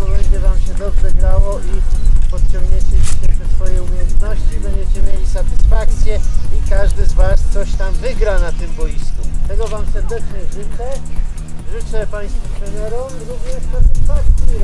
bo będzie Wam się dobrze grało i podciągniecie dzisiaj te swoje umiejętności, będziecie mieli satysfakcję i każdy z Was coś tam wygra na tym boisku. Tego Wam serdecznie życzę. Życzę Państwu trenerom również satysfakcji,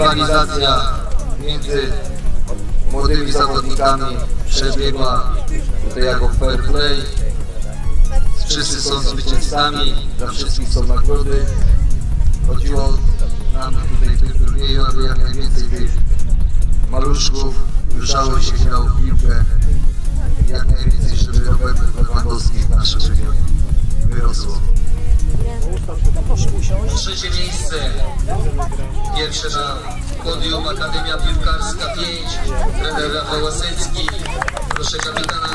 Rywalizacja między młodymi zawodnikami przebiegła tutaj jako fair play. Wszyscy są zwycięzcami, dla wszystkich są nagrody. Chodziło nam tutaj w tym turnieju, aby jak najwięcej tych maluszków ruszało się w piłkę. Jak najwięcej, żeby Robert Lewandowski w naszym regionie wyrosło. Trzecie miejsce. Pierwsze na podium Akademia Piłkarska 5. Trener Rafał Łasecki. Proszę kapitana.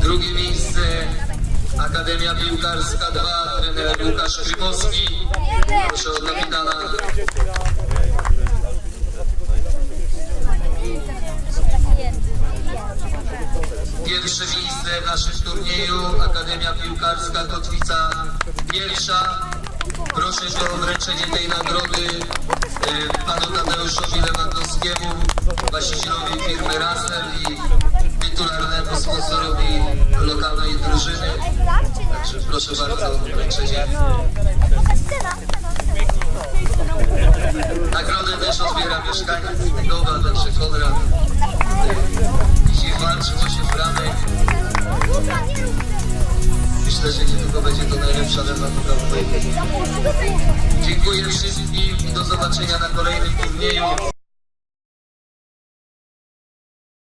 Drugie miejsce Akademia Piłkarska 2. Trener Łukasz Krymowski. Proszę o kapitana. Pierwsze miejsce w naszym turnieju Akademia Piłkarska Kotwica pierwsza. Proszę o wręczenie tej nagrody y, panu Tadeuszowi Lewandowskiemu, właścicielowi firmy Razer i tytularnemu sponsorowi lokalnej drużyny. Także proszę bardzo o wręczenie. Nagrodę też odbiera mieszkaniec Tygowa, także Konrad. Dzisiaj walczył 8 bramek. Myślę, że niedługo będzie to najlepsza w mojej Dziękuję wszystkim i do zobaczenia na kolejnym turnieju.